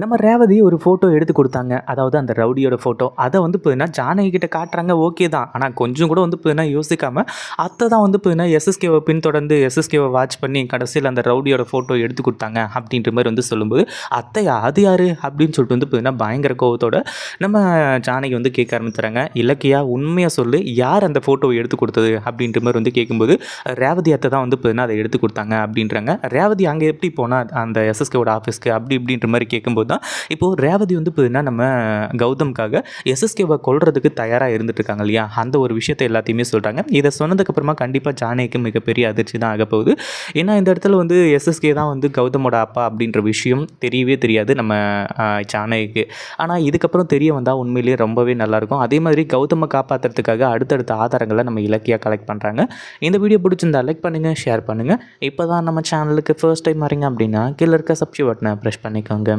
நம்ம ரேவதி ஒரு ஃபோட்டோ எடுத்து கொடுத்தாங்க. அதாவது அந்த ரவுடியோட ஃபோட்டோ அதை வந்து பார்த்தீங்கன்னா ஜானகி கிட்ட காட்டுறாங்க ஓகே தான். ஆனால் கொஞ்சம் கூட வந்து பார்த்தீங்கன்னா யோசிக்காமல் அத்தை தான் வந்து பார்த்தீங்கன்னா எஸ்எஸ்கேவை பின்தொடர்ந்து எஸ்எஸ்கேவை வாட்ச் பண்ணி கடைசியில் அந்த ரவுடியோட ஃபோட்டோ எடுத்து கொடுத்தாங்க அப்படின்ற மாதிரி வந்து சொல்லும்போது அத்தையா அது யார்? அப்படின்னு சொல்லிட்டு வந்து பார்த்தீங்கன்னா பயங்கர கோவத்தோட நம்ம ஜானகி வந்து கேட்க ஆரம்பித்துறாங்க இலக்கியா உண்மையாக சொல்லு யார் அந்த ஃபோட்டோவை எடுத்து கொடுத்தது? அப்படின்ற மாதிரி வந்து கேட்கும்போது ரேவதி அத்தை தான் வந்து பார்த்தீங்கன்னா அதை எடுத்து கொடுத்தாங்க அப்படின்றாங்க. ரேவதி அங்கே எப்படி போனால் அந்த எஸ்எஸ்கேவோட ஆஃபீஸ்க்கு அப்படி இப்படின்ற மாதிரி கேட்கும்போது தான் இப்போது ரேவதி வந்து பார்த்தீங்கன்னா நம்ம கௌதம்காக எஸ்எஸ்கேவை கொள்றதுக்கு தயாராக இருந்துட்டு இருக்காங்க இல்லையா? அந்த ஒரு விஷயத்தை எல்லாத்தையுமே சொல்கிறாங்க இதை சொன்னதுக்கப்புறமா கண்டிப்பாக ஜானகிக்கு மிகப்பெரிய அதிர்ச்சி தான் ஆக போகுது. ஏன்னா இந்த இடத்துல வந்து எஸ்எஸ்கே தான் வந்து கௌதமோட அப்பா அப்படின்ற விஷயம் தெரியவே தெரியாது நம்ம ஆஹ், ஜானகிக்கு. ஆனால் இதுக்கப்புறம் தெரிய வந்தால் உண்மையிலேயே ரொம்பவே நல்லாயிருக்கும். அதே மாதிரி கௌதமை காப்பாற்றுறதுக்காக அடுத்தடுத்த ஆதாரங்களை நம்ம இலக்கியாக கலெக்ட் பண்ணுறாங்க இந்த வீடியோ பிடிச்சிருந்தா லைக் பண்ணுங்கள் ஷேர் பண்ணுங்கள் இப்போ தான் நம்ம சேனலுக்கு ஃபர்ஸ்ட் டைம் வரீங்க அப்படின்னா கீழே இருக்க சப்ஸ்கிரைப் பட்டனை ப்ரெஷ் பண்ணிக்கோங்க.